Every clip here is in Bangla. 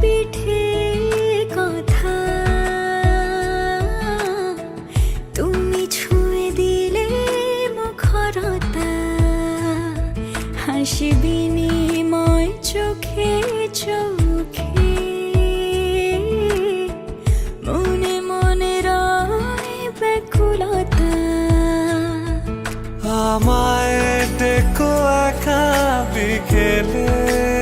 পিঠে কথা। তুমি ছুঁয়ে দিলে মুখরতা। হাসি চোখে চোখে। মনে মনে রয় ব্যাকুলতা। আমায় দেখো একা বিকেলে।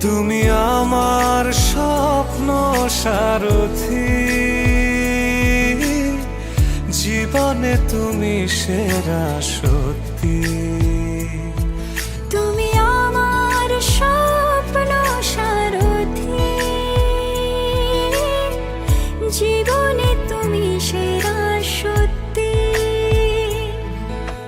তুমি আমার স্বপ্ন সারথি। জীবনে তুমি সেরা সত্যি।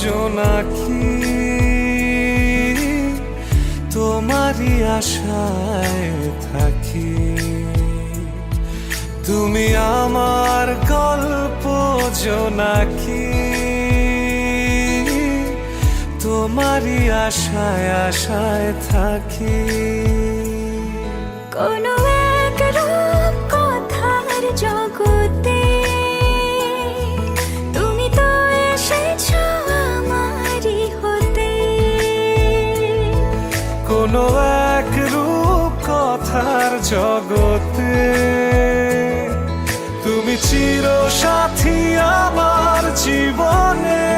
জোনাকি তোমারই আশায় থাকি। তুমি আমার গল্প জোনাকি তোমারই আশায় আশায় থাকি। কোনো কোনো এক রূপ কথার জগতে। তুমি চির সাথী আমার জীবনে।